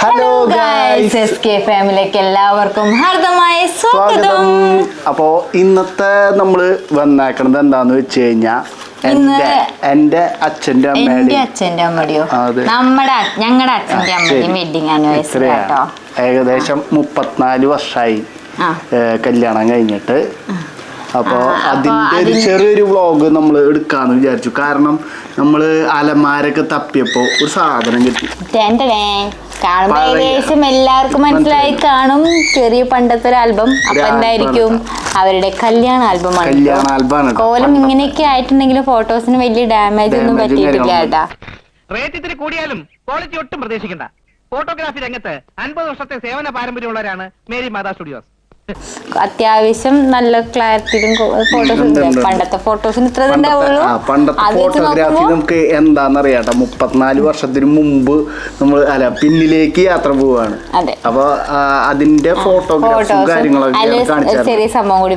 Hello guys S K ഫാമിലിക്ക് എല്ലാവർക്കും ഹാർദമായ സ്വാഗതം. അപ്പോ ഇന്നത്തെ നമ്മൾ വന്നേക്കണത് എന്താന്ന് വെച്ച് കഴിഞ്ഞാ എന്റെ അച്ഛന്റെ അമ്മയുടെ അച്ഛന്റെ അമ്മടിയോ അതെ. നമ്മുടെ ഞങ്ങളുടെ അച്ഛന്റെ അമ്മയുടെയും വെഡിങ് ആനിവേഴ്സറി? കേട്ടോ ഏകദേശം മുപ്പത്തിനാല് വർഷമായി കല്യാണം കഴിഞ്ഞിട്ട്. അപ്പോ അതിന്റെ ഒരു ചെറിയൊരു വ്ളോഗ് നമ്മൾ എടുക്കാന്ന് വിചാരിച്ചു. കാരണം നമ്മൾ അലമാരൊക്കെ തപ്പിയപ്പോ ഒരു സാധനം കിട്ടി. കാണുമ്പോ ഏകദേശം എല്ലാവർക്കും മനസ്സിലായി. കാണും. ചെറിയ പണ്ടത്തെ ഒരു ആൽബം അപ്പൊ എന്തായിരിക്കും? അവരുടെ കല്യാണ ആൽബമാണ് കോലം ഇങ്ങനെയൊക്കെ ആയിട്ടുണ്ടെങ്കിലും ഫോട്ടോസിന് വലിയ ഡാമേജ് ഒന്നും പറ്റിയിട്ടില്ല കേട്ടാ. റേറ്റ് ഇത്തിരി കൂടിയാലും ക്വാളിറ്റി ഒട്ടും പ്രതീക്ഷിക്കണ്ട. ഫോട്ടോഗ്രാഫി രംഗത്ത് അൻപത് വർഷത്തെ സേവന പാരമ്പര്യമുള്ളവരാണ് മേരി മാതാ സ്റ്റുഡിയോസ് അത്യാവശ്യം നല്ല ക്ലാരിറ്റിയിലും ഫോട്ടോസ്. പണ്ടത്തെ ഫോട്ടോസിന് ഇത്ര ഉണ്ടാവുള്ളൂ. പണ്ടത്തെ ഫോട്ടോഗ്രാഫി നമുക്ക് എന്താണെന്നറിയാട്ടോ മുപ്പത്തിനാല് വർഷത്തിന് മുമ്പ് നമ്മൾ അല്ല പിന്നിലേക്ക് യാത്ര പോവാണ്. അപ്പൊ അതിന്റെ ഫോട്ടോഗ്രാഫും കാര്യങ്ങളൊക്കെ കാണിച്ചു ചെറിയ സംഭവം കൂടി.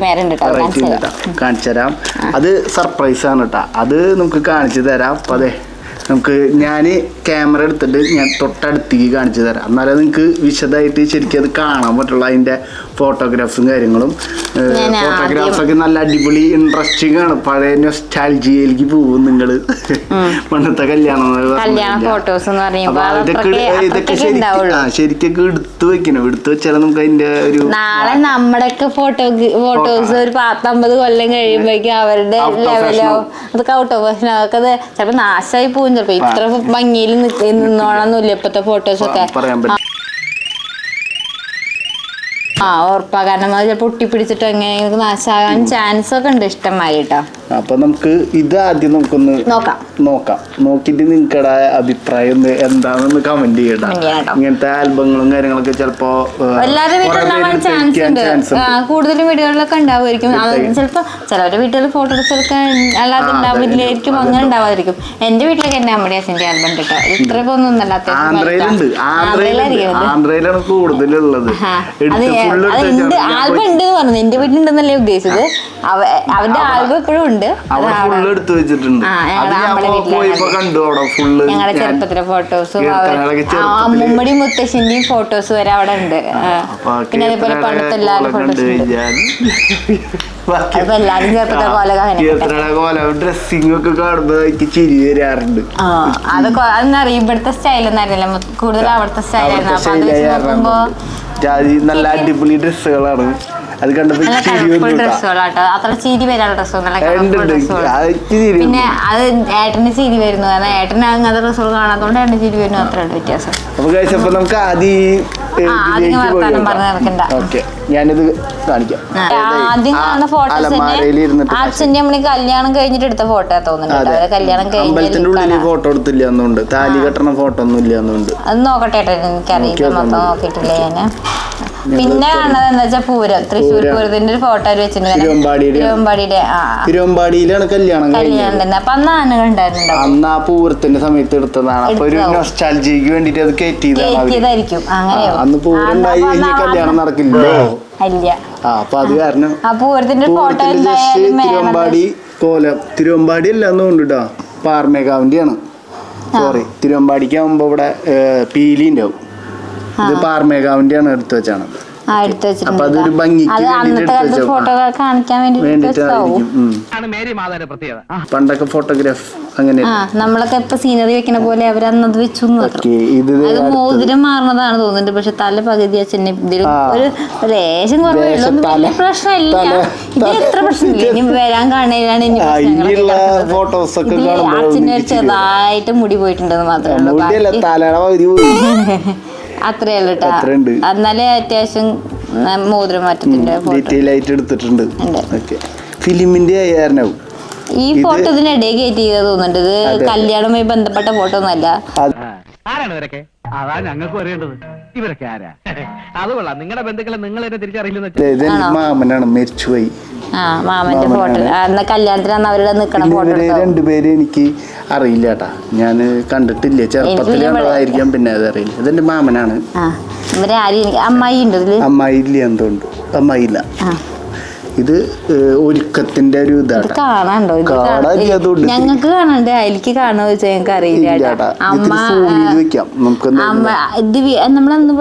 കാണിച്ചു തരാം. അത് സർപ്രൈസ് ആണ് കേട്ടോ അത് നമുക്ക് കാണിച്ചു തരാം. അപ്പൊ അതെ നമുക്ക് ഞാൻ ക്യാമറ എടുത്തിട്ട് ഞാൻ തൊട്ടടുത്തേക്ക് കാണിച്ചു തരാം. എന്നാലേ നിങ്ങൾക്ക് വിശദമായിട്ട് ശരിക്കും അത് കാണാൻ പറ്റുള്ളൂ അതിന്റെ ഫോട്ടോഗ്രാഫ്സും കാര്യങ്ങളും. ഫോട്ടോഗ്രാഫൊക്കെ നല്ല അടിപൊളി ഇൻട്രസ്റ്റിംഗ് ആണ്. പഴയ നൊസ്റ്റാൾജിയയിലേക്ക് പോകും നിങ്ങൾ പണ്ടത്തെ കല്യാണം ഇതൊക്കെ ശരിക്കൊക്കെ എടുത്തു വെക്കണം. എടുത്തു വെച്ചാൽ നമുക്ക് അതിന്റെ ഒരു നാളെ നമ്മുടെയൊക്കെ ഫോട്ടോ ഫോട്ടോസ് ഒരു പത്തമ്പത് കൊല്ലം കഴിയുമ്പോഴേക്കും അവരുടെ ലെവലോ അതൊക്കെ ഔട്ട് ഓഫ് ഫാഷൻ അതൊക്കെ നാശമായി പോകും ചിലപ്പോ ഇത്ര ഭംഗിയിൽ നിന്നോളന്നില്ല ഇപ്പത്തെ ഫോട്ടോസ് ഒക്കെ. ആ ഉറപ്പാ. കാരണം അത് ചിലപ്പോ ഒട്ടിപ്പിടിച്ചിട്ട് എങ്ങനെ നാശാകാൻ ചാൻസ് ഒക്കെ ഉണ്ട് ഇഷ്ടമായി കേട്ടോ അപ്പൊ നമുക്ക് ഇത് ആദ്യം നമുക്കൊന്ന് നോക്കാം. നോക്കാം. നോക്കിട്ട് നിങ്ങളുടെ അഭിപ്രായം ഒന്ന് എന്താണെന്ന് കമന്റ് ചെയ്യണ്ട. ഇങ്ങനത്തെ ആൽബങ്ങളും കാര്യങ്ങളൊക്കെ ചിലപ്പോ എല്ലാവരുടെ വീട്ടിൽ വീട്ടിലുണ്ടാവാൻ ചാൻസ് ഉണ്ട്. ആ, കൂടുതലും വീടുകളിലൊക്കെ ഉണ്ടാവുമായിരിക്കും. അത്. ചിലപ്പോ ചിലവരുടെ വീട്ടിൽ ഫോട്ടോ എടുത്തൊക്കെ അല്ലാതെ ആ. ഉണ്ടാവില്ലായിരിക്കും അങ്ങനെ ഉണ്ടാവാതിരിക്കും. എന്റെ വീട്ടിലൊക്കെ എന്റെ അമ്മയുടെ അച്ഛന്റെ ആൽബം കേട്ടോ ഇത്ര ഒന്നും ഒന്നല്ല ആന്ധ്രയിലുണ്ട്. ആന്ധ്രയിലുണ്ട്. ആന്ധ്രയിലാണ് കൂടുതലുള്ളത്. അത് എടുത്ത് ഫുള്ള് അത് ഉണ്ട് ആൽബം ഉണ്ട് എന്ന് പറഞ്ഞു. എന്റെ വീട്ടിലുണ്ടെന്നല്ലേ ഉദ്ദേശിച്ചത്? അവന്റെ ആൽബം ഇപ്പോഴും ഉണ്ട്? എടുത്ത് വെച്ചിട്ടുണ്ട്. ഞങ്ങളുടെ ചെറുപ്പത്തിലെ ഫോട്ടോസും കീർത്തനകളൊക്കെ മുത്തശ്ശിന്റെയും അമ്മൂമ്മടിയും ഫോട്ടോസ് വരെ അവിടെ ഉണ്ട്. പിന്നെ അതേപോലെ പണ്ടത്തെ എല്ലാവരും ഫോട്ടോസ് ഉണ്ട്. അതിപ്പോ എല്ലാരും ചെറുപ്പത്തെ ഡ്രസ്സിംഗ് ഒക്കെ കാണുമ്പോ എനിക്ക് ചിരി വരാറുണ്ട്. ആ അത് കൊ- അതെന്നറിയും ഇവിടുത്തെ സ്റ്റൈൽ ഒന്നും കൂടുതൽ അവിടുത്തെ സ്റ്റൈലായിരുന്നു അപ്പൊ അത് വെച്ച് നോക്കുമ്പോ നല്ല അടിപൊളി ഡ്രസ്സുകളാണ് അത് കണ്ടപ്പോ അത്ര ചിരി വരാനുള്ള ചിരി പിന്നെ അത് ഏട്ടന് ചിരി വരുന്നു. കാരണം ഏട്ടന് അങ്ങനത്തെ ഡ്രസ്സുകൾ കാണാത്തോണ്ട് ഏട്ടന് ചിരി വരുന്നു. അത്രയുള്ള വ്യത്യാസം. അപ്പൊ അപ്പൊ നമുക്ക് ആദ്യം ഈ ആ, ആദ്യം വർത്താനം പറഞ്ഞ് നടക്കണ്ട. ഓക്കെ ഞാനിത് കാണിക്കാം. ആദ്യം കാണുന്ന ഫോട്ടോസ് അച്ഛന്റെ കല്യാണം കഴിഞ്ഞിട്ട് എടുത്ത ഫോട്ടോ തോന്നുന്നുണ്ട് കല്യാണം അമ്പലത്തിന്റെ ഉള്ളിൽ ഫോട്ടോ എടുത്തില്ല എന്നുണ്ട്. താലി കെട്ടണ ഫോട്ടോ ഒന്നും ഇല്ല എന്നുണ്ട്. അത് നോക്കട്ടെ എനിക്കറിയില്ല. നോക്കി മൊത്തം നോക്കാം. നോക്കിയിട്ടില്ല ഞാൻ. പിന്നെ കാണുന്നത് എന്താ വെച്ചാൽ പൂരം. തൃശ്ശൂർ പൂരത്തിന്റെ ഒരു ഫോട്ടോ വെച്ചിട്ടുണ്ട്. തിരുവമ്പാടിയിലാണ് കല്യാണം കല്യാണം അപ്പൊ അന്ന് ആനകൾ ഉണ്ടായിരുന്നുണ്ടാവും അന്ന് ആ പൂരത്തിന്റെ സമയത്ത് എടുത്തതാണ്. അപ്പൊ ഒരു എടുത്തതാവും. നൊസ്റ്റാൾജിക്ക് വേണ്ടിട്ട് അത് കയറ്റിയതായിരിക്കും. അങ്ങനെയോ അന്ന് പൂരം ഉണ്ടായി കല്യാണം നടക്കില്ലോ. അപ്പൊ അത് കാരണം ആ പൂരത്തിന്റെ ഫോട്ടോ തിരുവമ്പാടി കോലം. തിരുവമ്പാടി അല്ല എന്നുകൊണ്ട് ആണ് പാർമേകാവിന്റെയാണ് സോറി തിരുവമ്പാടിക്ക് ആവുമ്പോ ഇവിടെ പീലി ഉണ്ടാവും. ഇത് പാർമേകാവിന്റെയാണ് എടുത്തു വെച്ചാണ്. അപ്പൊ അതൊരു ഭംഗിക്ക് വേണ്ടിട്ട് പണ്ടൊക്കെ ഫോട്ടോഗ്രാഫ് അങ്ങനെ. നമ്മളൊക്കെ ഇപ്പൊ സീനറി വെക്കണ പോലെ അവർ അന്നത് വെച്ചു അത് മോതിരം മാറുന്നതാണ് തോന്നുന്നുണ്ട്. പക്ഷെ തല പകുതി അച്ഛനെ ഒരു ലേശം പ്രശ്നമില്ല. ഇത് എത്ര പ്രശ്നമില്ല. ഇനി വരാൻ കാണാനാണ് ഇനി ആ, ഇനിയുള്ള കിടക്കുന്നത്. ഒക്കെ കാണുമ്പോൾ അച്ഛന്. ചെറുതായിട്ട് മുടി പോയിട്ടുണ്ടെന്ന് മാത്രമേ ഉള്ളൂ. അത്രേ ഉള്ളൂ കേട്ടോ അത്രയുണ്ട്. എന്നാലേ അത്യാവശ്യം മോതിരം മാറ്റത്തിന്റെ ഡീറ്റെയിൽ ആയിട്ട് എടുത്തിട്ടുണ്ട്. ഫിലിമിന്റെ ആയിരുന്നാവും ഈ ഫോട്ടോ ഇതിനിടയിൽ കയറ്റി തോന്നുന്നുണ്ട്. ഇത്. കല്യാണവുമായി ബന്ധപ്പെട്ട ഫോട്ടോ ഒന്നല്ല അതാ ഞങ്ങൾക്ക് അറിയേണ്ടത് ഇവരൊക്കെ ആരാ? അത് കൊള്ളാം. നിങ്ങളുടെ ബന്ധുക്കളെ നിങ്ങൾ എന്നെ തിരിച്ചറിയില്ലെന്ന് വെച്ചാൽ ഇത്? മാമനാണ് മരിച്ചുപോയി. ആ മാമന്റെ ഫോട്ടോ. അന്ന് കല്യാണത്തിന് അന്ന് അവരുടെ നിക്കണ പിന്നെ ഫോട്ടോ ഇവർ എടുത്തോ? എനിക്ക് അറിയില്ല കേട്ടാ ഞാൻ കണ്ടിട്ടില്ല ചെറുപ്പത്തിൽ കണ്ടതായിരിക്കാം പിന്നെ അത് അറിയില്ല. ഇതെന്റെ മാമനാണ്. ആ ഇവരെ ആരും എനിക്ക് അമ്മായി ഉണ്ട് ഇതിൽ? ഇല്ല എന്തുകൊണ്ട് ഇല്ല. ആ. ഇത് ഒരുക്കത്തിന്റെ ഒരു ഇതാണ് കാണാണ്ടോ ഞങ്ങൾക്ക് കാണണ്ടേ അതിലേക്ക് കാണുമോ വെച്ചാൽ ഞങ്ങൾക്ക് അറിയില്ല അമ്മ വെക്കാം. നമുക്ക് നമ്മളന്ന്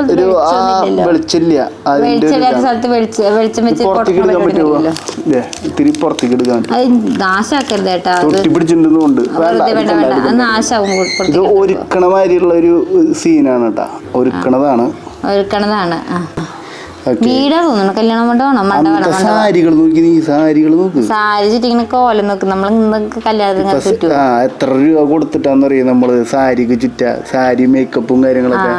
വെളിച്ചില്ല. സ്ഥലത്ത് വെളിച്ച വെച്ച് പുറത്തേക്ക് എടുക്കാൻ പറ്റുമോ? ഇത്തിരി പുറത്തേക്ക് എടുക്കാൻ നാശാക്കരുത് കേട്ടാ. നാശാവും ഇത് പുറത്തേക്ക് ഒരുക്കണ മാതിരിയുള്ള ഒരു സീനാണ് കേട്ടാ ഒരുക്കണതാണ്. ഒരുക്കണതാണ്. ആ. വീടാ തോന്നുന്നു. കല്യാണം മണ്ഡപമാണോ മണ്ഡപമാണോ അന്നത്തെ സാരികൾ നോക്കി നീ സാരികൾ നോക്ക്. സാരി ചുറ്റിങ്ങനെ കോലം നോക്കും. നമ്മൾ കല്യാണത്തിന് ആ എത്ര രൂപ കൊടുത്തിട്ടാന്നറിയ നമ്മൾ സാരിക്ക് ചുറ്റ സാരി മേക്കപ്പും കാര്യങ്ങളൊക്കെ.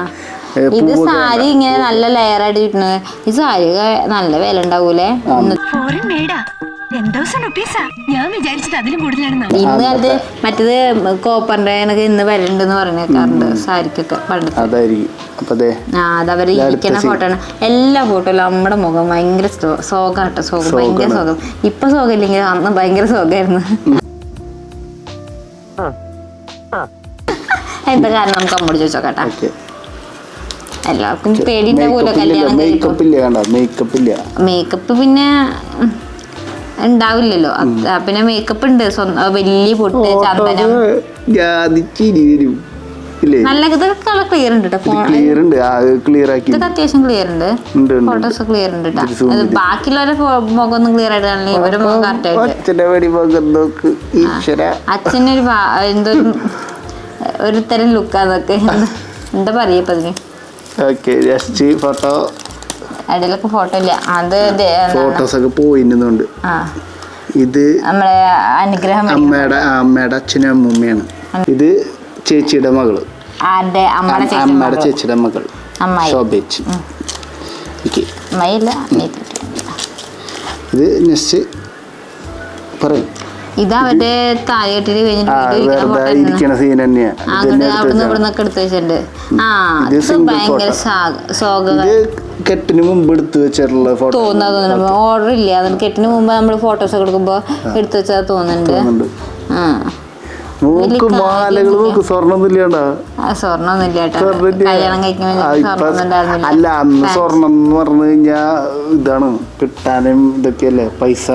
ഇത് സാരി ഇങ്ങനെ നല്ല ലെയർ ആയിട്ട് ചുറ്റുന്നത്. ഈ സാരി നല്ല വില ഉണ്ടാവൂലേ? ഞാൻ വിചാരിച്ചത് അതിലും കൂടുതലാണെന്നാ. ഇന്ന് കാലത്ത് മറ്റേത് കോപ്പറിന്റെ കണക്ക് ഇന്ന് വരണ്ടെന്ന് പറഞ്ഞേക്കാറുണ്ട് സാരിക്കൊക്കെ പണ്ടത്തെ. ആ അതവര് ഇരിക്കുന്ന ഫോട്ടോ ആണ്. എല്ലാ ഫോട്ടോയിലും നമ്മുടെ മുഖം ഭയങ്കര സോകാട്ടോ സോഗം ഭയങ്കര സോകം. സോഗം ഇപ്പൊ സോഗം ഇല്ലെങ്കിൽ അന്ന് ഭയങ്കര സോകായിരുന്നു. എന്താ കാരണം നമുക്ക് അമ്മോട് ചോദിച്ചോക്കട്ടെ എല്ലാവർക്കും പേടിന്റെ പോലെ കല്യാണം മേക്കപ്പ് ഇല്ല മേക്കപ്പ് ഇല്ല. മേക്കപ്പ് പിന്നെ ഉണ്ടാവില്ലല്ലോ. പിന്നെ മേക്കപ്പ് ഉണ്ട്. വലിയ പൊട്ട് ചന്ദനം. നല്ല ഇതൊക്കെ ക്ലിയർ ഉണ്ട് ക്ലിയർ ഉണ്ട്. ക്ലിയർ ആക്കി. ഇതൊക്കെ അത്യാവശ്യം ക്ലിയർ ഉണ്ട്. ഫോട്ടോസ് ക്ലിയർ ഉണ്ട് ബാക്കിയുള്ളവരെ മുഖം ഒന്നും ക്ലിയർ ആയിട്ട് മുഖം കറക്റ്റ് അച്ഛനൊരു എന്തോ ഒരു- തരം ലുക്കാന്നൊക്കെ എന്താ പറയപ്പതിന് ഓക്കെ ജസ്റ്റ് ഫോട്ടോ ഇടയിലൊക്കെ ഫോട്ടോ ഇല്ല. അത്? ഫോട്ടോസ് ഒക്കെ പോയിന്നുണ്ട് ഇത് നമ്മളെ അനുഗ്രഹം അമ്മയുടെ അമ്മയുടെ അച്ഛനും അമ്മൂമ്മയാണ്. ഇത് ചേച്ചിയുടെ മകൾ. അമ്മയുടെ ചേച്ചിയുടെ മകൾ ശോഭേച്ചി. ഇത് നെക്സ്റ്റ് പറയും. ഇത് അവരുടെ താലി കെട്ടിട്ട് കഴിഞ്ഞിട്ട് സീൻ തന്നെയാ. ഇത് അങ്ങോട്ട് തന്നെ അവിടുന്ന് ഇവിടുന്നൊക്കെ എടുത്ത് വെച്ചിട്ടുണ്ട്. ആ ഭയങ്കര photo. കെട്ടിന് മുമ്പ് എടുത്തു വെച്ചിട്ടുള്ള ഫോട്ടോ തോന്നുന്നത് ഓർഡർ ഇല്ല. അതിന് കെട്ടിന് മുമ്പ് നമ്മൾ ഫോട്ടോസ് ഒക്കെ എടുക്കുമ്പോ എടുത്തു വെച്ചാൽ തോന്നുന്നുണ്ട്. ആ. നോക്ക് മാലകൾ നോക്ക് സ്വർണൊന്നും ഇല്ലാണ്ടാ ഇല്ല അല്ല അന്ന് സ്വർണം എന്ന് പറഞ്ഞു കഴിഞ്ഞാ ഇതാണ് കിട്ടാനും ഇതൊക്കെയല്ലേ? പൈസ.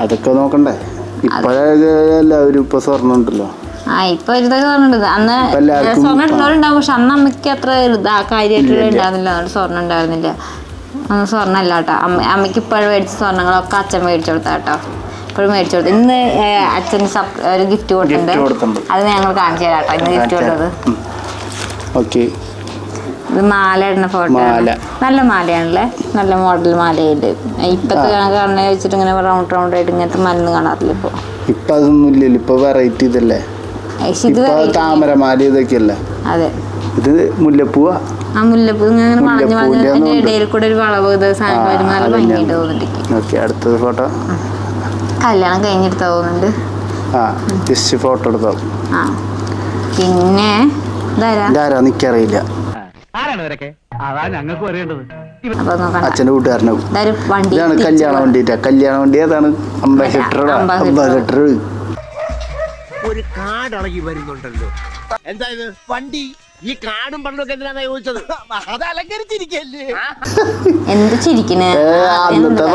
അതൊക്കെ നോക്കണ്ടേ? ഇപ്പഴേ എല്ലാവരും ഇപ്പൊ സ്വർണം ഉണ്ടല്ലോ. ആ ഇപ്പൊ ഇതൊക്കെ അന്ന് സ്വർണം ഇടുന്നവരുണ്ടാവും പക്ഷെ അന്ന് അമ്മയ്ക്ക് അത്ര ഇതാ കാര്യമായിട്ടുള്ള ഉണ്ടായിരുന്നില്ല. അതുകൊണ്ട് സ്വർണം ഉണ്ടായിരുന്നില്ല. അന്ന് സ്വർണം അല്ല കേട്ടോ. അമ്മ അമ്മയ്ക്ക് ഇപ്പോഴും മേടിച്ച സ്വർണങ്ങളൊക്കെ അച്ഛൻ മേടിച്ചു കൊടുത്താ കേട്ടോ. ഇപ്പോഴും മേടിച്ചു കൊടുത്തു. ഇന്ന് അച്ഛൻ അച്ഛന് ഒരു ഗിഫ്റ്റ് കൊടുത്തിട്ടുണ്ട്. അത് ഞങ്ങൾ കാണിച്ചു തരാം കേട്ടോ. ഇന്ന് ഗിഫ്റ്റ് കൊടുത്തത് ഓക്കെ. ഇത് മാല ഇടുന്ന ഫോട്ടോ. നല്ല മാലയാണല്ലേ? നല്ല മോഡൽ മാലയുണ്ട്. ഇപ്പത്തെ കാണുന്ന വെച്ചിട്ട് ഇങ്ങനെ റൗണ്ട് റൗണ്ട് ആയിട്ട് ഇങ്ങനത്തെ മരുന്ന് കാണാറില്ല ഇപ്പൊ? ഇപ്പൊ അതൊന്നും ഇല്ലല്ലോ ഇപ്പൊ വെറൈറ്റി ഇതല്ലേ? അതെ. ഇത് മുല്ലപ്പൂവ? ആ മുല്ലപ്പൂ ഇങ്ങനെ വളഞ്ഞു വളഞ്ഞ് മുല്ലപ്പൂവിന്റെ അതിന്റെ ഇടയിൽ കൂടെ ഒരു വളവ് ഇത് സാധനം വരുമ്പോൾ നല്ല ഭംഗിയായിട്ട് തോന്നുന്നുണ്ട്. ഓക്കെ അടുത്തത് ഫോട്ടോ. കല്യാണം കഴിഞ്ഞെടുത്ത തോന്നുന്നുണ്ട്. ആ ജസ്റ്റ് ഫോട്ടോ എടുത്തോ ആ പിന്നെ ഇതാരാ? അതാ ഞങ്ങൾക്ക് അറിയേണ്ടത്. നോക്കണ്ട. അച്ഛന്റെ കൂട്ടുകാരനാവും വണ്ടി ഇതാണ് കല്യാണ വണ്ടിട്ടാ. കല്യാണ വണ്ടി ഏതാണ്? Ambassador Ambassador. ഒരു കാടിളകി വരുന്നുണ്ടല്ലോ. എന്താ ഇത്? വണ്ടി. ഈ കാടും പണ്ടൊക്കെ എന്തിനാ ചോദിച്ചത്? അത് അലങ്കരിച്ചിരിക്കല്ലേ? എന്ത് ചിരിക്കണേ? അന്നത്തെ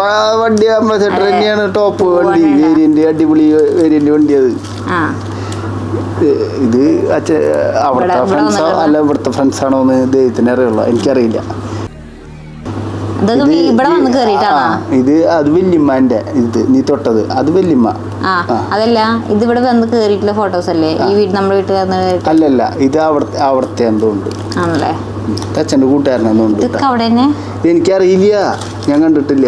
വണ്ടി അംബാസിഡർ തന്നെയാണ്. ടോപ്പ് വണ്ടി വേരിയന്റ് അടിപൊളി വേരിയന്റ് വണ്ടി അത് ആ ഇത് അച്ഛ അവിടുത്തെ ഫ്രണ്ട്സോ അല്ല ഇവിടുത്തെ ഫ്രണ്ട്സ് ആണോ എന്ന് ദൈവത്തിന് അറിയുള്ളൂ എനിക്കറിയില്ല. ഇവിടെ വന്ന് ഇത് അത് വല്യമ്മന്റെ ഇത് നീ തൊട്ടത്. അത് വല്യമ്മ. ആ അതല്ല ഇത് ഇവിടെ വന്ന് കേറിയിട്ടുള്ള ഫോട്ടോസ് അല്ലേ? ഈ വീട് നമ്മുടെ വീട്ടിൽ വന്ന് അല്ലല്ല ഇത് അവിടത്തെ അവിടത്തെ എന്തോ ഉണ്ട് ആണല്ലേ അച്ഛന്റെ കൂട്ടുകാരനെ എനിക്കറിയില്ല. ഞാൻ കണ്ടിട്ടില്ല.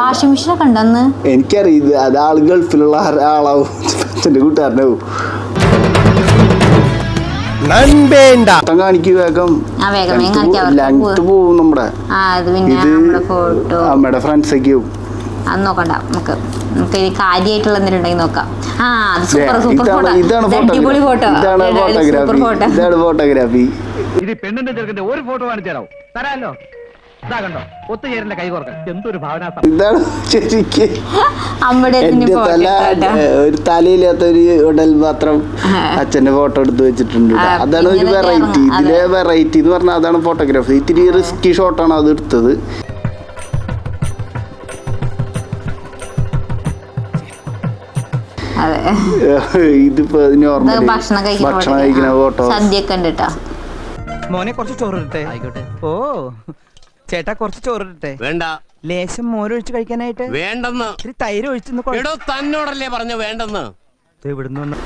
വാഷിംഗ് മെഷീനൊക്കെ ഉണ്ടെന്ന് എനിക്കറിയില്ല. അത് ആൾ ഗൾഫിലുള്ള ആളാവും. അച്ഛന്റെ കൂട്ടുകാരനാവും. മൊത്തം കാണിക്കൂ വേഗം. ലെങ്ത് പോവും. നമ്മുടെ. ഇത് നമ്മുടെ ഫോട്ടോ അമ്മയുടെ ഫ്രണ്ട്സ് ഒക്കെ അത് നോക്കണ്ട നമുക്ക് നമുക്ക് ഇനി കാര്യമായിട്ടുള്ള എന്തെങ്കിലും ഉണ്ടെങ്കിൽ നോക്കാം. ആ അത് സൂപ്പർ സൂപ്പർ ഫോട്ടോ അടിപൊളി ഫോട്ടോ ഇതാണ് സൂപ്പർ ഫോട്ടോ ഇതാണ് ഫോട്ടോഗ്രാഫി ഇത് പെണ്ണിന്റെ ചെറുക്കന്റെ ഒരു ഫോട്ടോ കാണിച്ചു തരാം തരാമല്ലോ. കണ്ടോ ഒത്തുചേരന്റെ കൈകോർക്കൽ എന്തൊരു ഭാവന ഇതാണ് ശരിക്ക് അമ്മയുടെ തല ഒരു തലയില്ലാത്ത ഒരു ഉടൽ മാത്രം അച്ഛന്റെ ഫോട്ടോ എടുത്ത് വെച്ചിട്ടുണ്ട് അതാണ് ഒരു വെറൈറ്റി ഇതിലെ വെറൈറ്റി എന്ന് പറഞ്ഞാൽ അതാണ് ഫോട്ടോഗ്രാഫി ഇത്തിരി റിസ്കി ഷോട്ടാണ് അത് എടുത്തത്. ഇതിപ്പോ അതിന് നോർമൽ ഭക്ഷണം കഴിക്കുന്ന ഫോട്ടോ സദ്യ കണ്ടിട്ടാ മോനെ കുറച്ച് ചോറ് ആയിക്കോട്ടെ. ഓ. ചേട്ടാ കുറച്ച് ചോറിട്ടെ വേണ്ട. ലേശം മോരൊഴിച്ച് കഴിക്കാനായിട്ട്. വേണ്ടെന്ന്. ഇത്തിരി തൈര് ഒഴിച്ചൊന്ന് എടോ തന്നോടല്ലേ പറഞ്ഞു വേണ്ടെന്ന്. ഇവിടുന്ന്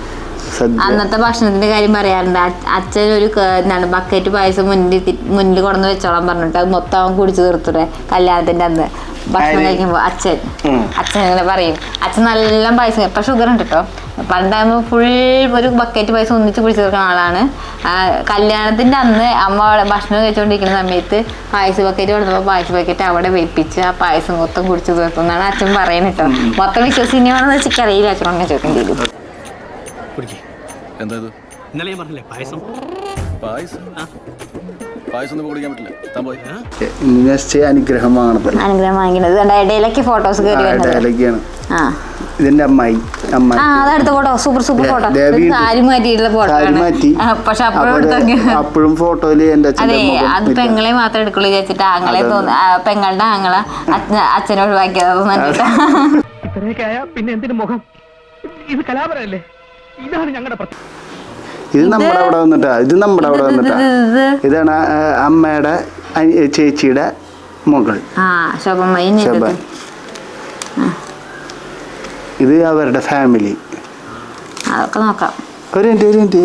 അന്നത്തെ ഭക്ഷണത്തിന്റെ കാര്യം പറയാറുണ്ട്. അച്ഛൻ ഒരു എന്താണ് ബക്കറ്റ് പായസം മുന്നിൽ മുന്നിൽ കൊണ്ടുവന്ന് വെച്ചോളാൻ പറഞ്ഞിട്ട് അത് മൊത്തം അവൻ കുടിച്ചു തീർത്തൂടെ കല്യാണത്തിന്റെ അന്ന്. ഭക്ഷണം കഴിക്കുമ്പോൾ കഴിക്കുമ്പോ അച്ഛൻ. അച്ഛൻ ഇങ്ങനെ പറയും അച്ഛൻ നല്ല പായസം ഇപ്പം ഷുഗർ ഉണ്ട് കേട്ടോ പണ്ടാകുമ്പോ ഫുൾ ഒരു ബക്കറ്റ് പായസം ഒന്നിച്ച് കുടിച്ചു തീർക്കുന്ന ആളാണ്. കല്യാണത്തിന്റെ കല്യാണത്തിന്റെ അന്ന് അമ്മ അവിടെ ഭക്ഷണം കഴിച്ചുകൊണ്ടിരിക്കുന്ന സമയത്ത് പായസ ബക്കറ്റ് കൊടുത്തപ്പോ പായസ ബക്കറ്റ് അവിടെ വെപ്പിച്ച് ആ പായസം മൊത്തം കുടിച്ചു തീർത്തു എന്നാണ് അച്ഛൻ പറയുന്നത് കേട്ടോ. മൊത്തം വിശ്വസിനിയാണെന്ന് വെച്ചിട്ട് അറിയില്ല അച്ഛനോട് ചോദ്യം ചെയ്തു. ഇന്നലെ പറഞ്ഞില്ലേ പായസം? പായസം? അനുഗ്രഹം വാങ്ങിക്കുന്നത്. ഇടയിലൊക്കെ ഫോട്ടോസ് കയറി ഇതിന്റെ അമ്മായി. അമ്മായി ആ അതെടുത്ത photo super super photo sari മാറ്റിയിട്ടുള്ള photo sari മാറ്റി പക്ഷെ അപ്പോഴും ഫോട്ടോയിൽ എന്റെ അതെ അത് പെങ്ങളെ മാത്രം എടുക്കുള്ളൂ വിചാരിച്ചിട്ട് ആങ്ങളെ പെങ്ങളുടെ ആങ്ങളെ അച്ഛൻ അച്ഛനെ ഒഴിവാക്കിയതെന്ന് പിന്നെ എന്തിനു മുഖം? ഇത് കലാപരല്ലേ? ഇതാണ് ഞങ്ങളുടെ ഇത് നമ്മുടെ അവിടെ വന്നിട്ടാ. ഇത് നമ്മുടെ അവിടെ വന്നിട്ടാ. ഇതാണ് അമ്മയുടെ ചേച്ചിയുടെ മകൾ. ഇത് അവരുടെ ഫാമിലി അതൊക്കെ നോക്കാം. ഒരു മിനിറ്റ് ഒരു മിനിറ്റ്,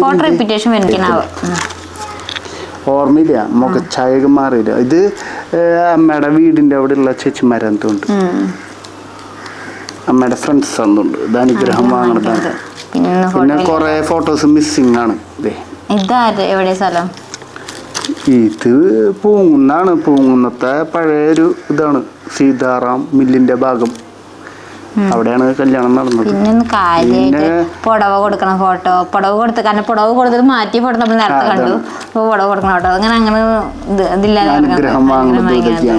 ഓർമ്മയില്ല മുഖച്ചായക മാറിയില്ല. ഇത് അമ്മയുടെ വീടിന്റെ അവിടെ ഉള്ള ചേച്ചിമാരാന്ന് തോന്നുന്നു അമ്മയുടെ ഫ്രണ്ട്സ് തന്നുണ്ട് ഇത് അനുഗ്രഹം വാങ്ങണതാണ് പിന്നെ കുറെ ഫോട്ടോസ് മിസ്സിംഗ് ആണ്. ഇതാര്? എവിടെ സ്ഥലം? ഇത് പൂങ്ങുന്നാണ് പൂങ്ങുന്നത്തെ പഴയൊരു ഇതാണ്. സീതാറാം മില്ലിന്റെ ഭാഗം. അവിടെയാണ് കല്യാണം നടന്നത്. പിന്നെ കാര്യമായിട്ട് പുടവ കൊടുക്കണ ഫോട്ടോ പുടവ കൊടുത്ത് കാരണം പുടവ കൊടുത്തിട്ട് മാറ്റി ഫോട്ടോ നമ്മൾ നേരത്തെ കണ്ടു. അതാണ്. അപ്പൊ പുടവ കൊടുക്കണ ഫോട്ടോ അങ്ങനെ അങ്ങനെ ഇത് ഇതില്ലാതെ. അനുഗ്രഹം വാങ്ങുന്നത്.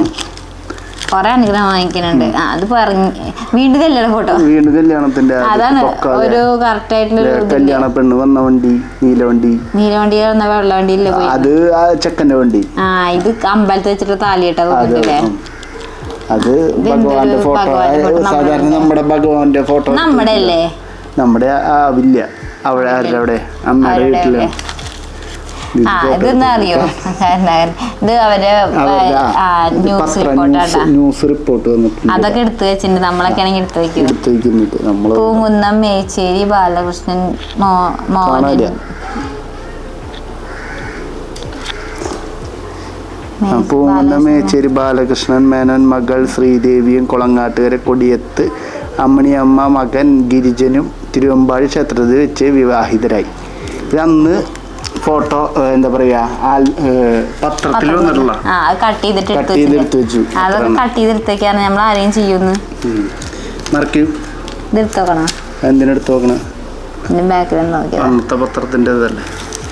കൊറേ അനുഗ്രഹം വാങ്ങിക്കുന്നുണ്ട്. ആ, അത് പറഞ്ഞ് വീണ്ടും കല്യാണ ഫോട്ടോ. വീണ്ടും കല്യാണത്തിന്റെ അത് അതാണ്. ഒരു കറക്റ്റ് ആയിട്ടുള്ള കല്യാണ പെണ്ണ് വന്ന വണ്ടി നീല വണ്ടി. നീലവണ്ടി വന്ന വെള്ള വണ്ടിയില്ലേ പോയി? അത് ആ ചെക്കന്റെ വണ്ടി. ആ ഇത് അമ്പലത്തിൽ വെച്ചിട്ട് താലി അത് ഉം. അത് ഇതെന്തൊരു ഭഗവാന്റെ ഫോട്ടോ. ഭഗവാന്റെ photo സാധാരണ നമ്മുടെ ഭഗവാന്റെ ഫോട്ടോ നമ്മുടെ അല്ലേ? നമ്മുടെ ആവില്ല അവിടെ ആരുടെ അവിടെ? അമ്മയുടെ വീട്ടിൽ. ആ ഇതെന്താ അറിയോ? ഇത് അവരെ ന്യൂസ് റിപ്പോർട്ടാണ്. ന്യൂസ് റിപ്പോർട്ട് അതൊക്കെ എടുത്തു വെച്ചിട്ടുണ്ട്. നമ്മളൊക്കെ ആണെങ്കിൽ എടുത്തു വെക്കും എടുത്ത് വയ്ക്കുന്നുണ്ട് പൂങ്കുന്നം മേച്ചേരി ബാലകൃഷ്ണൻ മോഹൻ പൂങ്കുന്ന മേച്ചേരി ബാലകൃഷ്ണൻ മേനോൻ മകൾ ശ്രീദേവിയും കുളങ്ങാട്ടുകര കൊടിയത്ത് അമ്മണിയമ്മ മകൻ ഗിരിജനും തിരുവമ്പാടി ക്ഷേത്രത്തിൽ വെച്ച് വിവാഹിതരായി. ഇത് അന്ന് ഫോട്ടോ എന്താ പറയാ ആ പത്രത്തിൽ വന്നിട്ടുള്ള. കട്ട് ചെയ്തിട്ട് കട്ട് എടുത്തു ചെയ്തെടുത്ത് വെച്ചു. അതൊക്കെ കട്ട് ചെയ്തെടുത്തേക്കാണ് നമ്മൾ ആരെയും ചെയ്യുന്നു മറക്കും. ഇത് എടുത്തോക്കണം എന്തിനെടുത്ത് നോക്കണേ? ഇതിന്റെ ബാക്കിൽ നിന്ന് നോക്കിയത്. അന്നത്തെ പത്രത്തിന്റെ ഇതല്ലേ.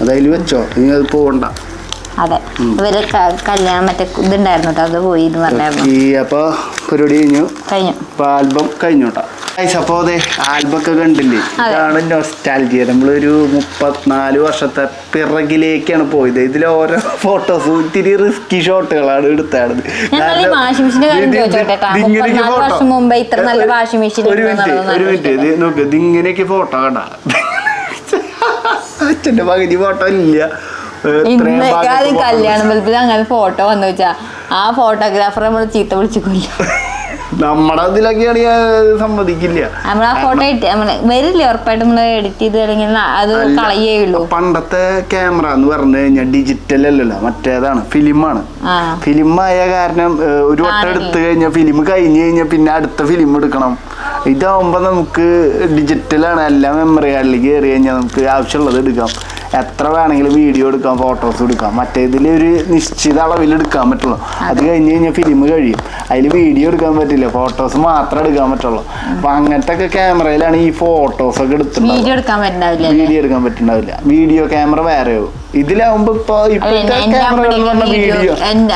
അതതിൽ വെച്ചോ. നീ അത് പോകണ്ട അതെ. ഇവർ കല്യാണം മറ്റേ ഇതുണ്ടായിരുന്നു കേട്ടോ അത് പോയി എന്ന് പറഞ്ഞായിരുന്നു. ഈ അപ്പൊ പരിപാടി കഴിഞ്ഞു. കഴിഞ്ഞു. ആൽബം കഴിഞ്ഞു കേട്ടോ. അപ്പോ അതെ ആൽബം ഒക്കെ കണ്ടില്ലേ. ഇതാണ് നൊസ്റ്റാലജിയ നമ്മളൊരു മുപ്പത്തിനാല് വർഷത്തെ പിറകിലേക്കാണ് പോയത്. ഇതിലെ ഓരോ ഫോട്ടോസും ഇത്തിരി റിസ്കി ഷോട്ടുകളാണ് എടുത്താണ് ഞങ്ങൾ ഈ വാഷിംഗ് മെഷീന്റെ കാര്യം ചോദിച്ചോട്ടെ വർഷം മുമ്പേ ഇത്ര നല്ല വാഷിംഗ് മെഷീൻ ഒരു മിനിറ്റ് ഒരു മിനിറ്റ് ഇത് നോക്ക് ഇതിങ്ങനെയൊക്കെ ഇങ്ങനെയൊക്കെ ഫോട്ടോ കണ്ട അച്ഛന്റെ പകുതി ഫോട്ടോ ഇല്ല. കല്യാണം അങ്ങനെ ഫോട്ടോ വന്നു വെച്ചാ ആ ഫോട്ടോഗ്രാഫറെ നമ്മൾ ചീത്ത വിളിച്ചു കൊല്ലും. നമ്മുടെ ഇതിലൊക്കെയാണ് ഞാൻ സമ്മതിക്കില്ല. നമ്മൾ വരില്ലേ ഉറപ്പായിട്ട് എഡിറ്റ് ചെയ്ത് അല്ലെങ്കിൽ അത് പണ്ടത്തെ ക്യാമറ എന്ന് പറഞ്ഞു കഴിഞ്ഞാൽ ഡിജിറ്റൽ അല്ലല്ലോ മറ്റേതാണ് ഫിലിമാണ് ഫിലിമായ ഫിലിം ആയ കാരണം ഒരു വട്ടം എടുത്തു കഴിഞ്ഞാൽ ഫിലിം കഴിഞ്ഞു കഴിഞ്ഞാൽ പിന്നെ അടുത്ത ഫിലിം എടുക്കണം. ഇതാവുമ്പോ നമുക്ക് ഡിജിറ്റലാണ് എല്ലാ മെമ്മറി കാർഡിലേക്ക് കയറി കഴിഞ്ഞാൽ നമുക്ക് ആവശ്യമുള്ളത് എടുക്കാം. എത്ര വേണമെങ്കിലും വീഡിയോ എടുക്കാം ഫോട്ടോസ് എടുക്കാം. മറ്റേതിൽ ഒരു നിശ്ചിത അളവിൽ എടുക്കാൻ പറ്റുള്ളൂ. അത് കഴിഞ്ഞ് കഴിഞ്ഞാൽ ഫിലിം കഴിയും. അതിൽ വീഡിയോ എടുക്കാൻ പറ്റില്ല. ഫോട്ടോസ് മാത്രമേ എടുക്കാൻ പറ്റുള്ളൂ. അപ്പൊ അങ്ങനത്തെ ഒക്കെ ക്യാമറയിലാണ് ഈ ഫോട്ടോസ് ഒക്കെ എടുത്തിട്ടുള്ളത് വീഡിയോ എടുക്കാൻ പറ്റുണ്ടാവില്ല വീഡിയോ എടുക്കാൻ പറ്റുണ്ടാവില്ല. വീഡിയോ ക്യാമറ വേറെ ഇതിലാവുമ്പോ ഇപ്പൊ ഇപ്പോഴത്തെ ക്യാമറകൾ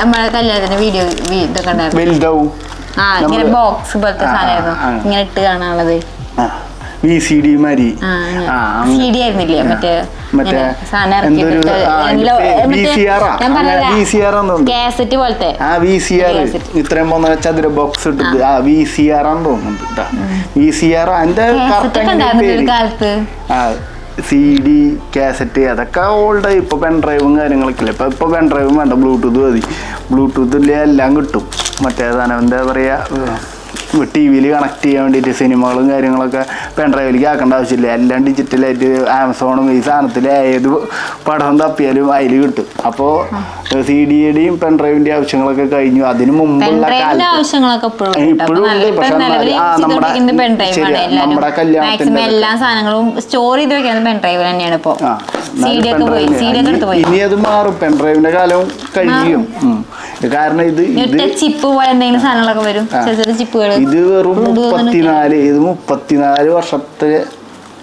അമ്മയുടെ വീഡിയോ വീഡിയോ വലുതാവും. ബോക്സ് പോലത്തെ സാധനമായിരുന്നു. ഇങ്ങനെ ഇട്ട് കാണാനുള്ളത്. വി സി ഡി മാരി. സി ഡി ആയിരുന്നില്ലേ? മറ്റേ മറ്റേ എന്തൊരു കാസറ്റ് പോലത്തെ. ആ വി സി ആർ ഇത്രയും ചതുര ബോക്സ് ഇട്ടിട്ട് ആ. വി സി ആർ ആണെന്ന് തോന്നുന്നുണ്ട് വി സി ആർ അതിന്റെ കാലത്ത്? ആ സി ഡി കാസറ്റ് അതൊക്കെ ഓൾഡ് ഇപ്പൊ പെൻ ഡ്രൈവും കാര്യങ്ങളൊക്കെ ഇല്ല? ഇപ്പൊ ഇപ്പൊ പെൻ ഡ്രൈവും വേണ്ട. ബ്ലൂടൂത്ത് മതി. ബ്ലൂടൂത്തിൽ എല്ലാം കിട്ടും. മറ്റേ സാധനം എന്താ പറയാ? ടി വിയിൽ കണക്ട് ചെയ്യാൻ വേണ്ടിയിട്ട് സിനിമകളും കാര്യങ്ങളൊക്കെ പെൻ ഡ്രൈവിലേക്ക് ആക്കേണ്ട ആവശ്യമില്ല. എല്ലാം ഡിജിറ്റലായിട്ട് ആമസോണും ഈ സാധനത്തിൽ ഏത് പടം തപ്പിയാലും അതിൽ കിട്ടും. അപ്പോൾ സി ഡിയുടെയും പെൻ ഡ്രൈവിന്റെ ആവശ്യങ്ങളൊക്കെ കഴിഞ്ഞു. അതിന് മുമ്പുള്ള ഇപ്പോഴും ഉണ്ട്. പക്ഷെ നമ്മുടെ-. എല്ലാവരും. നമ്മുടെ കല്യാണത്തിന്റെ എല്ലാ സാധനങ്ങളും സ്റ്റോർ ചെയ്ത് വെക്കുന്നത് പെൺഡ്രൈവ് തന്നെയാണ് ഇനി അത് മാറും. പെൻ കാലവും കാലം കഴിയും. കാരണം ഇത് ചിപ്പ് പോലെ എന്തെങ്കിലും സാധനങ്ങളൊക്കെ വരും. ചിപ്പുകൾ ഇത് വെറും മുപ്പത്തിനാല് ഇത് മുപ്പത്തിനാല് വർഷത്തെ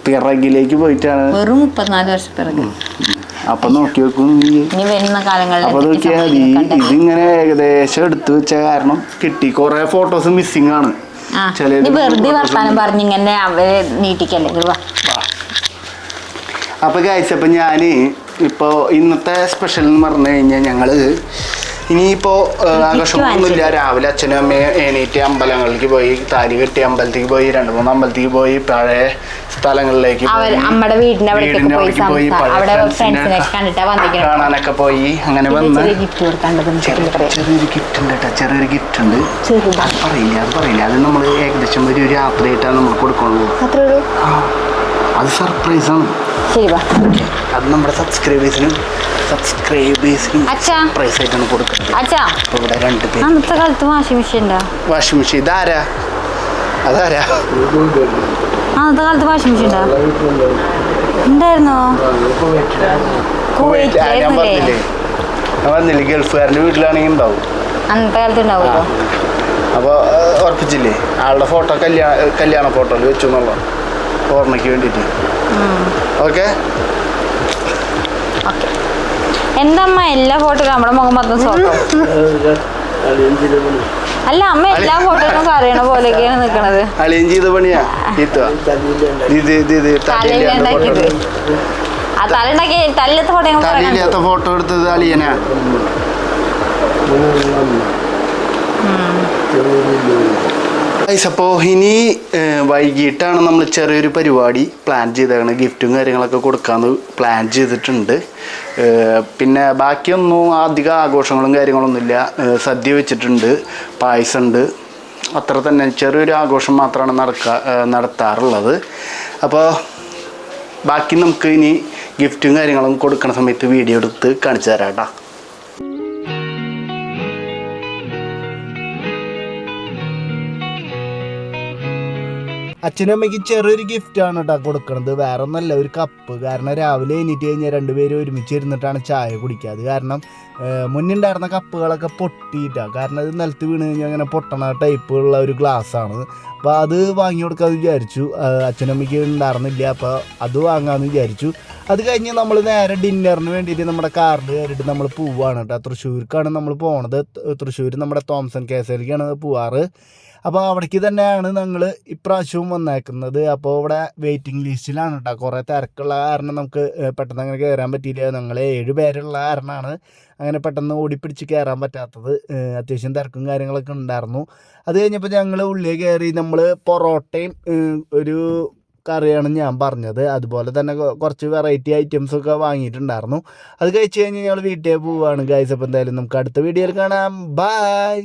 പിറകിലേക്ക് പോയിട്ടാണ്. വെറും മുപ്പത്തിനാല് വർഷം പിറകിൽ അപ്പൊ നോക്കി വെക്കും അപ്പൊ നോക്കിയാൽ ഇതിങ്ങനെ ഏകദേശം എടുത്തു വെച്ച കാരണം കിട്ടി. കുറെ ഫോട്ടോസ് മിസ്സിംഗ് ആണ്. വെറുതെ വർത്താനം അവരെ നീട്ടിക്കല്ലേ. അപ്പൊ അപ്പൊ ഞാൻ ഇപ്പോ ഇന്നത്തെ സ്പെഷ്യൽ എന്ന് പറഞ്ഞു കഴിഞ്ഞാൽ ഞങ്ങൾ ഇനിയിപ്പോ ആകർഷണമൊന്നുമില്ല രാവിലെ അച്ഛനും അമ്മയും എണീറ്റ് അമ്പലങ്ങളിലേക്ക് പോയി താലി കെട്ടി അമ്പലത്തേക്ക് പോയി രണ്ട് മൂന്ന് അമ്പലത്തേക്ക് പോയി പഴയ സ്ഥലങ്ങളിലേക്ക് പോയി. വീടിന്റെ വീടിന്റെ അവിടേക്ക് പഴയ ഫ്രണ്ട്സിനെ കാണാനൊക്കെ പോയി അങ്ങനെ വന്ന് ചെറിയൊരു ഗിഫ്റ്റ് ഉണ്ട് കേട്ടോ ചെറിയൊരു ഗിഫ്റ്റ് ഉണ്ട്. അത് പറയില്ല അത് പറയില്ല. അത് നമ്മൾ ഏകദേശം ഒരു രാത്രിയായിട്ടാണ് നമ്മൾ കൊടുക്കുന്നത് അത് സർപ്രൈസ് ആണ് ശരി വാ. അത് നമ്മുടെ സബ്സ്ക്രൈബേഴ്സിനും സബ്സ്ക്രൈബേഴ്സിനും അച്ഛാ. പ്രൈസ് ആയിട്ടാണ് കൊടുക്കുന്നത്. അച്ഛാ. അപ്പോൾ ഇവിടെ രണ്ട് പേര്. അന്നത്തെ കാലത്ത് വാഷിംഗ് മെഷീൻ ഉണ്ടോ? Washing machine. ഇതാരാ? അതാരാ? അന്നത്തെ കാലത്ത് വാഷിംഗ് മെഷീൻ ഉണ്ടോ? ഉണ്ടായിരുന്നോ? കുവൈറ്റ്. ഞാൻ പറഞ്ഞില്ലേ ഞാൻ പറഞ്ഞില്ലേ ഗൾഫുകാരന്റെ വീട്ടിലാണെങ്കിൽ ഉണ്ടാവും. അന്നത്തെ കാലത്ത് ഉണ്ടാവുമല്ലോ അപ്പോൾ ഉറപ്പിച്ചില്ലേ? ആളുടെ ഫോട്ടോ കല്യാണ കല്യാണ ഫോട്ടോയിൽ വെച്ചു ഓർമ്മയ്ക്ക് വേണ്ടിയിട്ട്. ഓക്കെ? എന്തമ്മ എന്താ അമ്മ എല്ലാ ഫോട്ടോയിലും നമ്മുടെ മുഖം മൊത്തം ഫോട്ടോ അല്ല അമ്മ എല്ലാ ഫോട്ടോയിലും അറിയണ പോലെയൊക്കെയാണ് നിൽക്കണത് അളിയൻ ചെയ്ത പണിയാ? തലയില്ലാത്ത ഉണ്ടാക്കിയത് ഫോട്ടോ എടുത്തത് അളിയനാ? ഉണ്ടാക്കി അളിയനാ അപ്പോൾ ഇനി വൈകിട്ടാണ് നമ്മൾ ചെറിയൊരു പരിപാടി പ്ലാൻ ചെയ്തേക്കണ്. ഗിഫ്റ്റും കാര്യങ്ങളൊക്കെ കൊടുക്കാമെന്ന് പ്ലാൻ ചെയ്തിട്ടുണ്ട്. പിന്നെ ബാക്കിയൊന്നും അധികം ആഘോഷങ്ങളും കാര്യങ്ങളൊന്നുമില്ല സദ്യ വെച്ചിട്ടുണ്ട് പായസമുണ്ട് അത്ര തന്നെ ചെറിയൊരു ആഘോഷം മാത്രമാണ് നടക്കുക ഏഹ്, നടത്താറുള്ളത്. അപ്പോൾ ബാക്കി നമുക്ക് ഇനി ഗിഫ്റ്റും കാര്യങ്ങളും കൊടുക്കുന്ന സമയത്ത് വീഡിയോ എടുത്ത് കാണിച്ചു തരാം കേട്ടോ അച്ഛനും അമ്മയ്ക്ക് ചെറിയൊരു ഗിഫ്റ്റാണ് കേട്ടോ കൊടുക്കണത്. വേറെ ഒന്നല്ല ഒരു കപ്പ് കാരണം രാവിലെ എണീറ്റ് കഴിഞ്ഞാൽ രണ്ടുപേരും ഒരുമിച്ച് ഇരുന്നിട്ടാണ് ചായ കുടിക്കുക. അത് കാരണം മുന്നുണ്ടായിരുന്ന കപ്പുകളൊക്കെ പൊട്ടിയിട്ടാണ് കാരണം അത് നിലത്ത് വീണ് കഴിഞ്ഞാൽ അങ്ങനെ പൊട്ടണ ടൈപ്പുള്ള ഒരു ഗ്ലാസ് ആണ് അപ്പോൾ അത് വാങ്ങി കൊടുക്കാമെന്ന് വിചാരിച്ചു. അച്ഛനമ്മയ്ക്ക് ഉണ്ടായിരുന്നില്ല. അപ്പോൾ അത് വാങ്ങാമെന്ന് വിചാരിച്ചു. അത് കഴിഞ്ഞ് നമ്മൾ നേരെ ഡിന്നറിന് വേണ്ടിയിട്ട് നമ്മുടെ കാറിൽ കയറിയിട്ട് നമ്മൾ പോവാണ് കേട്ടോ. തൃശ്ശൂർക്കാണ് നമ്മൾ പോണത്. തൃശ്ശൂർ നമ്മുടെ തോംസൺ കേസിലേക്കാണ് പോവാറ്. അപ്പോൾ അവിടേക്ക് തന്നെയാണ് ഞങ്ങൾ ഇപ്രാവശ്യവും വന്നേക്കുന്നത്. അപ്പോൾ ഇവിടെ വെയിറ്റിംഗ് ലിസ്റ്റിലാണ് കേട്ടോ. കുറേ തിരക്കുള്ള കാരണം നമുക്ക് പെട്ടെന്ന് അങ്ങനെ കയറാൻ പറ്റിയില്ല. ഞങ്ങൾ ഏഴ് പേരുള്ള കാരണമാണ് അങ്ങനെ പെട്ടെന്ന് ഓടിപ്പിടിച്ച് കയറാൻ പറ്റാത്തത് അത്യാവശ്യം തിരക്കും കാര്യങ്ങളൊക്കെ ഉണ്ടായിരുന്നു. അത് കഴിഞ്ഞപ്പോൾ ഞങ്ങൾ ഉള്ളിൽ കയറി നമ്മൾ പൊറോട്ടയും ഒരു കറിയാണ് ഞാൻ പറഞ്ഞത്. അതുപോലെ തന്നെ കുറച്ച് വെറൈറ്റി ഐറ്റംസ് ഒക്കെ വാങ്ങിയിട്ടുണ്ടായിരുന്നു. അത് കഴിച്ച് കഴിഞ്ഞ് ഞങ്ങൾ വീട്ടിൽ പോവുകയാണ് ഗൈസ് അപ്പോൾ എന്തായാലും നമുക്ക് അടുത്ത വീഡിയോയിൽ കാണാം. ബായ്